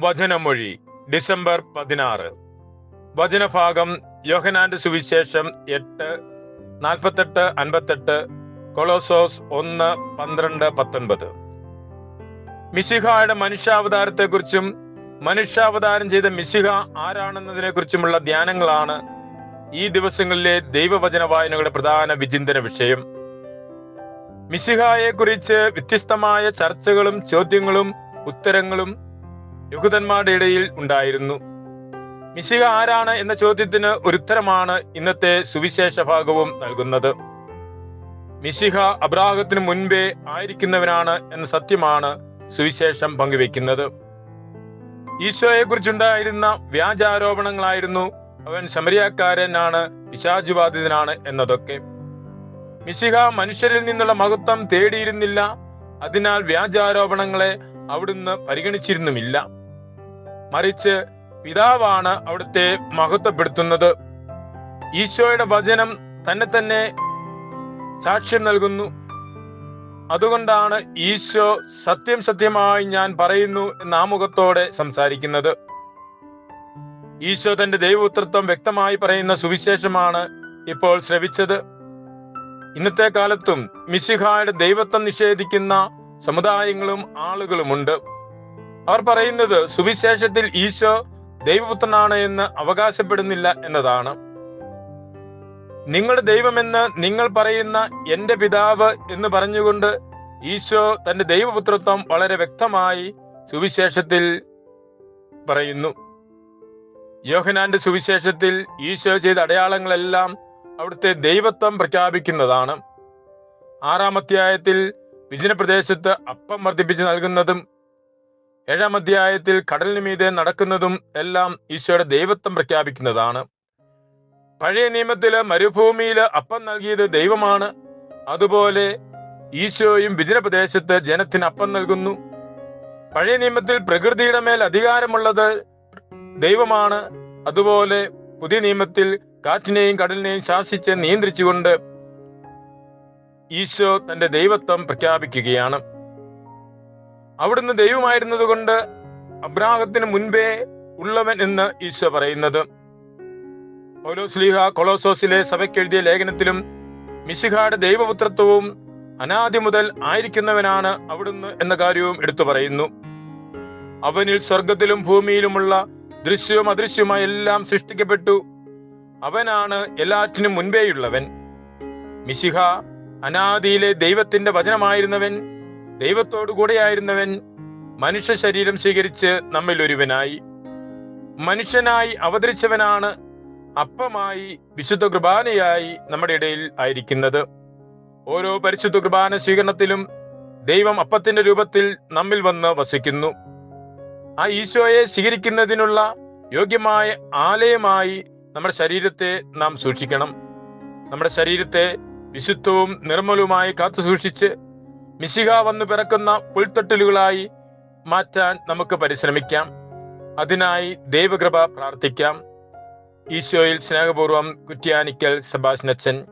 വചനമൊഴി December പതിനാറ്. വചനഭാഗം യോഹനാന്റെ സുവിശേഷം എട്ട് നാൽപ്പത്തെട്ട് അൻപത്തെട്ട് കൊളോസോസ് ഒന്ന് പന്ത്രണ്ട് പത്തൊൻപത്. മിശിഹായുടെ മനുഷ്യാവതാരത്തെക്കുറിച്ചും മനുഷ്യാവതാരം ചെയ്ത മിശിഹ ആരാണെന്നതിനെ കുറിച്ചുമുള്ള ധ്യാനങ്ങളാണ് ഈ ദിവസങ്ങളിലെ ദൈവവചന വായനകളുടെ പ്രധാന വിചിന്തന വിഷയം. മിശിഹായെ കുറിച്ച് വ്യത്യസ്തമായ ചർച്ചകളും ചോദ്യങ്ങളും ഉത്തരങ്ങളും യഹൂദന്മാരുടെ ഇടയിൽ ഉണ്ടായിരുന്നു. മിശിഹ ആരാണ് എന്ന ചോദ്യത്തിന് ഒരു ഉത്തരമാണ് ഇന്നത്തെ സുവിശേഷ ഭാഗവും നൽകുന്നത്. മിശിഹ അബ്രാഹത്തിന് മുൻപേ ആയിരിക്കുന്നവനാണ് എന്ന സത്യമാണ് സുവിശേഷം പങ്കുവെക്കുന്നത്. ഈശോയെ കുറിച്ചുണ്ടായിരുന്ന വ്യാജാരോപണങ്ങളായിരുന്നു അവൻ ശമരിയാക്കാരനാണ് പിശാചുബാധിതനാണ് എന്നതൊക്കെ. മിശിഹ മനുഷ്യരിൽ നിന്നുള്ള മഹത്വം തേടിയിരുന്നില്ല അതിനാൽ വ്യാജാരോപണങ്ങളെ അവിടുന്ന് പരിഗണിച്ചിരുന്നുമില്ല. മറിച്ച് പിതാവാണ് അവിടുത്തെ മഹത്വപ്പെടുത്തുന്നത്. ഈശോയുടെ വചനം തന്നെ തന്നെ സാക്ഷ്യം നൽകുന്നു. അതുകൊണ്ടാണ് ഈശോ സത്യം സത്യമായി ഞാൻ പറയുന്നു എന്ന ആമുഖത്തോടെ സംസാരിക്കുന്നത്. ഈശോ തന്റെ ദൈവപുത്രത്വം വ്യക്തമായി പറയുന്ന സുവിശേഷമാണ് ഇപ്പോൾ ശ്രവിച്ചത്. ഇന്നത്തെ കാലത്തും മിശിഹായുടെ ദൈവത്വം നിഷേധിക്കുന്ന സമുദായങ്ങളും ആളുകളുമുണ്ട്. അവർ പറയുന്നത് സുവിശേഷത്തിൽ ഈശോ ദൈവപുത്രനാണ് എന്ന് അവകാശപ്പെടുന്നില്ല എന്നതാണ്. നിങ്ങളുടെ ദൈവമെന്ന് നിങ്ങൾ പറയുന്ന എന്റെ പിതാവ് എന്ന് പറഞ്ഞുകൊണ്ട് ഈശോ തന്റെ ദൈവപുത്രത്വം വളരെ വ്യക്തമായി സുവിശേഷത്തിൽ പറയുന്നു. യോഹനാന്റെ സുവിശേഷത്തിൽ ഈശോ ചെയ്ത അടയാളങ്ങളെല്ലാം അവിടുത്തെ ദൈവത്വം പ്രഖ്യാപിക്കുന്നതാണ്. ആറാം അധ്യായത്തിൽ വിജനപ്രദേശത്ത് അപ്പം വർദ്ധിപ്പിച്ച് നൽകുന്നതും ഏഴാം അധ്യായത്തിൽ കടലിന് മീതെ നടക്കുന്നതും എല്ലാം ഈശോയുടെ ദൈവത്വം പ്രഖ്യാപിക്കുന്നതാണ്. പഴയ നിയമത്തിൽ മരുഭൂമിയിൽ അപ്പം നൽകിയത് ദൈവമാണ്. അതുപോലെ ഈശോയും വിജനപ്രദേശത്ത് ജനത്തിന് അപ്പം നൽകുന്നു. പഴയ നിയമത്തിൽ പ്രകൃതിയുടെ മേൽ അധികാരമുള്ളത് ദൈവമാണ്. അതുപോലെ പുതിയ നിയമത്തിൽ കാറ്റിനെയും കടലിനെയും ശാസിച്ച് നിയന്ത്രിച്ചുകൊണ്ട് ഈശോ തന്റെ ദൈവത്വം പ്രഖ്യാപിക്കുകയാണ്. അവിടുന്ന് ദൈവമായിരുന്നത് കൊണ്ട് അബ്രാഹത്തിന് മുൻപേ ഉള്ളവൻ എന്ന് ഈശോ പറയുന്നത്. പൗലോസ്ലീഹ കൊളോസോസിലെ സഭയ്ക്ക് എഴുതിയ ലേഖനത്തിലും മിശിഹായുടെ ദൈവപുത്രത്വവും അനാദി മുതൽ ആയിരിക്കുന്നവനാണ് അവിടുന്ന് എന്ന കാര്യവും എടുത്തു പറയുന്നു. അവനിൽ സ്വർഗത്തിലും ഭൂമിയിലുമുള്ള ദൃശ്യവും അദൃശ്യവുമായ എല്ലാം സൃഷ്ടിക്കപ്പെട്ടു. അവനാണ് എല്ലാറ്റിനും മുൻപേയുള്ളവൻ. മിശിഹ അനാദിയിലെ ദൈവത്തിന്റെ വചനമായിരുന്നവൻ ദൈവത്തോടു കൂടെയായിരുന്നവൻ മനുഷ്യ ശരീരം സ്വീകരിച്ച് നമ്മിൽ ഒരുവനായി. മനുഷ്യനായി അവതരിച്ചവനാണ് അപ്പമായി വിശുദ്ധ കുർബാനയായി നമ്മുടെ ഇടയിൽ ആയിരിക്കുന്നത്. ഓരോ പരിശുദ്ധ കുർബാന സ്വീകരണത്തിലും ദൈവം അപ്പത്തിന്റെ രൂപത്തിൽ നമ്മിൽ വന്ന് വസിക്കുന്നു. ആ ഈശോയെ സ്വീകരിക്കുന്നതിനുള്ള യോഗ്യമായ ആലയമായി നമ്മുടെ ശരീരത്തെ നാം സൂക്ഷിക്കണം. നമ്മുടെ ശരീരത്തെ വിശുദ്ധവും നിർമ്മലവുമായി കാത്തു സൂക്ഷിച്ച് മിശിക വന്നു പിറക്കുന്ന പുൽത്തട്ടിലുകളായി മാറ്റാൻ നമുക്ക് പരിശ്രമിക്കാം. അതിനായി ദൈവകൃപ പ്രാർത്ഥിക്കാം. ഈശോയിൽ സ്നേഹപൂർവം കുറ്റ്യാനിക്കൽ സബാഷ്നച്ചൻ